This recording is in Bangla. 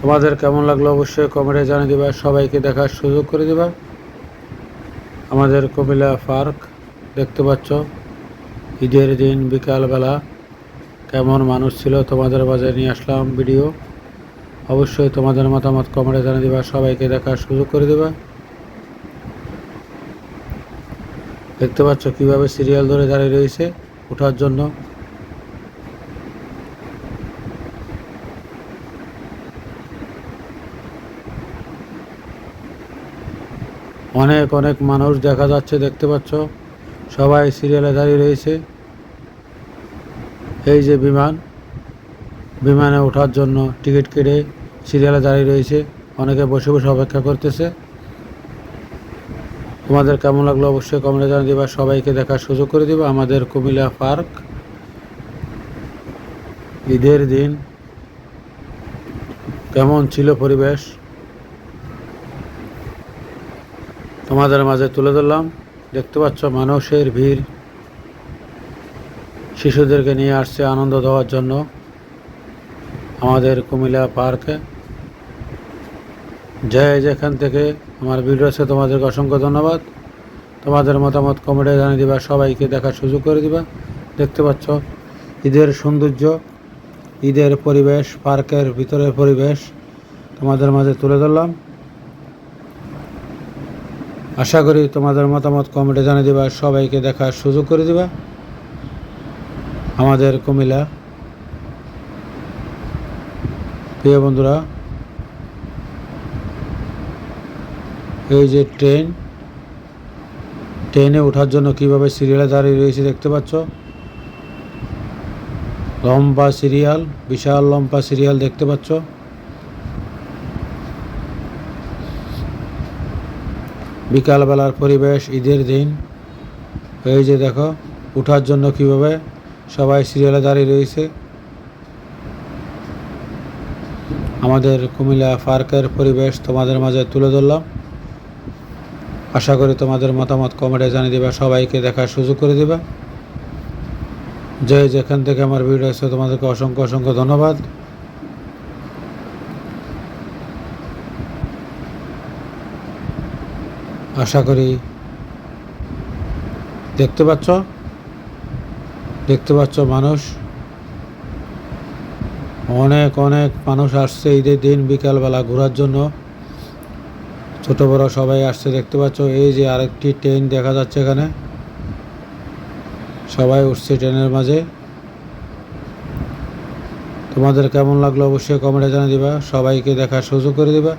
তোমাদের কেমন লাগল অবশ্যই কমেন্টে জানিয়ে দিবা, সবাইকে দেখার সুযোগ করে দিবা। আমাদের কপিলা পার্ক দেখতে পাচ্ছ, ঈদের দিন বিকালবেলা কেমন মানুষ ছিল তোমাদের মাঝে নিয়ে আসলাম ভিডিও। অবশ্যই তোমাদের মতামত কমেন্টে জানিয়ে দিবা, সবাইকে দেখার সুযোগ করে দিবা। দেখতে পাচ্ছ কীভাবে সিরিয়াল ধরে দাঁড়িয়ে রয়েছে ওঠার জন্য। অনেক অনেক মানুষ দেখা যাচ্ছে, দেখতে পাচ্ছ। সবাই সিরিয়ালে দাঁড়িয়ে রয়েছে। এই যে বিমান, বিমানে ওঠার জন্য টিকিট কেটে সিরিয়ালে দাঁড়িয়ে রয়েছে। অনেকে বসে বসে অপেক্ষা করতেছে। তোমাদের কেমন লাগল অবশ্যই কমেন্টে জানিয়ে দিবা। সবাইকে দেখার সুযোগ করে দিবা। আমাদের কুমিল্লা পার্ক, ঈদের দিন কেমন ছিল পরিবেশ? তোমাদের মাঝে তুলে ধরলাম। দেখতে পাচ্ছ মানুষের ভিড়। শিশুদেরকে নিয়ে আসছে আনন্দ দেওয়ার জন্য আমাদের কুমিল্লা পার্কে। যে যেখান থেকে আমার ভিডিও আছে তোমাদেরকে অসংখ্য ধন্যবাদ। তোমাদের মতামত কমেন্টে জানিয়ে দিবা, সবাইকে দেখার সুযোগ করে দিবা। দেখতে পাচ্ছ, ঈদের সৌন্দর্য, ঈদের পরিবেশ, পার্কের ভিতরের পরিবেশ তোমাদের মাঝে তুলে ধরলাম। আশা করি তোমাদের মতামত কমেন্টে জানিয়ে দিবা, সবাইকে দেখার সুযোগ করে দিবা। আমাদের কুমিল্লা। প্রিয় বন্ধুরা, এই যে ট্রেন, ট্রেনে ওঠার জন্য কীভাবে সিরিয়ালে দাঁড়িয়ে রয়েছে দেখতে পাচ্ছ? লম্বা সিরিয়াল, বিশাল লম্বা সিরিয়াল দেখতে পাচ্ছ। বিকালবেলার পরিবেশ, ঈদের দিন। এই যে দেখো ওঠার জন্য কীভাবে সবাই সিরিয়ালে দাঁড়িয়ে রয়েছে। আমাদের কুমিল্লা পার্কের পরিবেশ তোমাদের মাঝে তুলে ধরলাম। আশা করি তোমাদের মতামত কমেন্টে জানিয়ে দেবা, সবাইকে দেখার সুযোগ করে দেবা। যে যেখান থেকে আমার ভিডিও আছে তোমাদেরকে অসংখ্য অসংখ্য ধন্যবাদ। আশা করি দেখতে পাচ্ছ? দেখতে পাচ্ছ মানুষ? অনেক অনেক মানুষ আসছে ঈদের দিন, বিকালবেলা ঘোরার জন্য। ছোট, বড় সবাই আসছে, দেখতে পাচ্ছ? এই যে আরেকটি ট্রেন দেখা যাচ্ছে এখানে। সবাই উঠছে ট্রেনের মাঝে। তোমাদের কেমন লাগল অবশ্যই কমেন্টে জানিয়ে দিবা। সবাইকে দেখার সুযোগ করে দিবা।